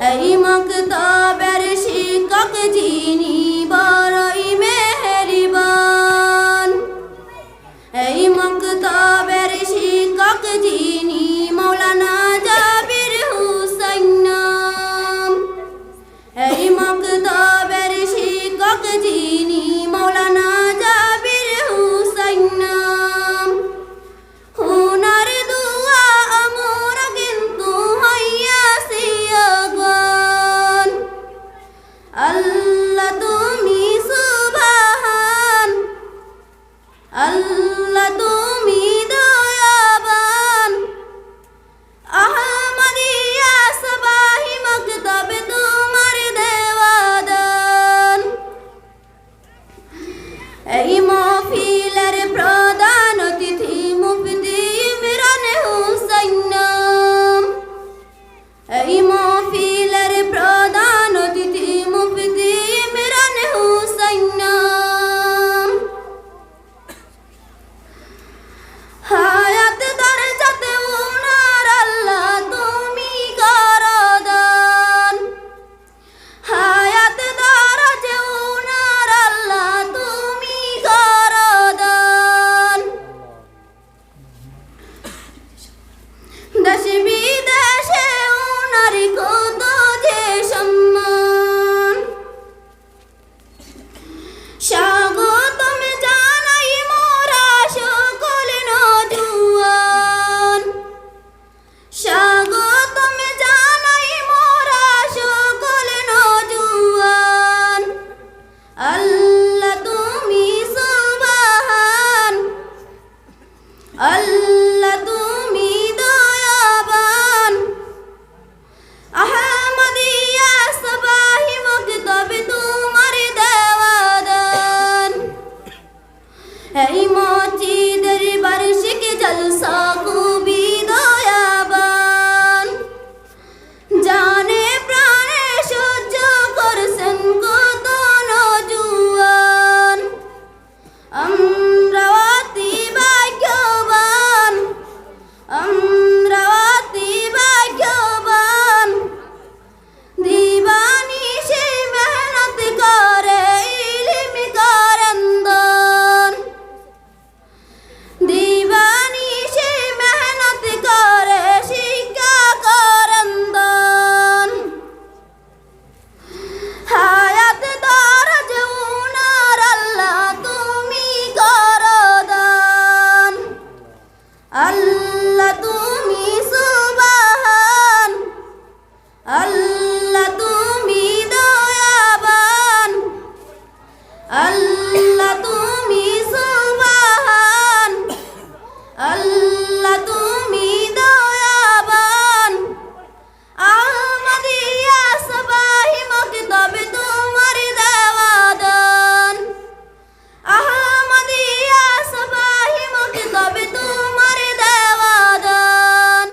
এই মক্তবের শিক্ষক যিনি বড়ই মেহেরিবান। এই মক্তবের শিক্ষক যিনি মৌলানা জাবির হুসাইন এই মক্তবের শিক্ষক যিনি মৌলানা এই মহফিলের প্র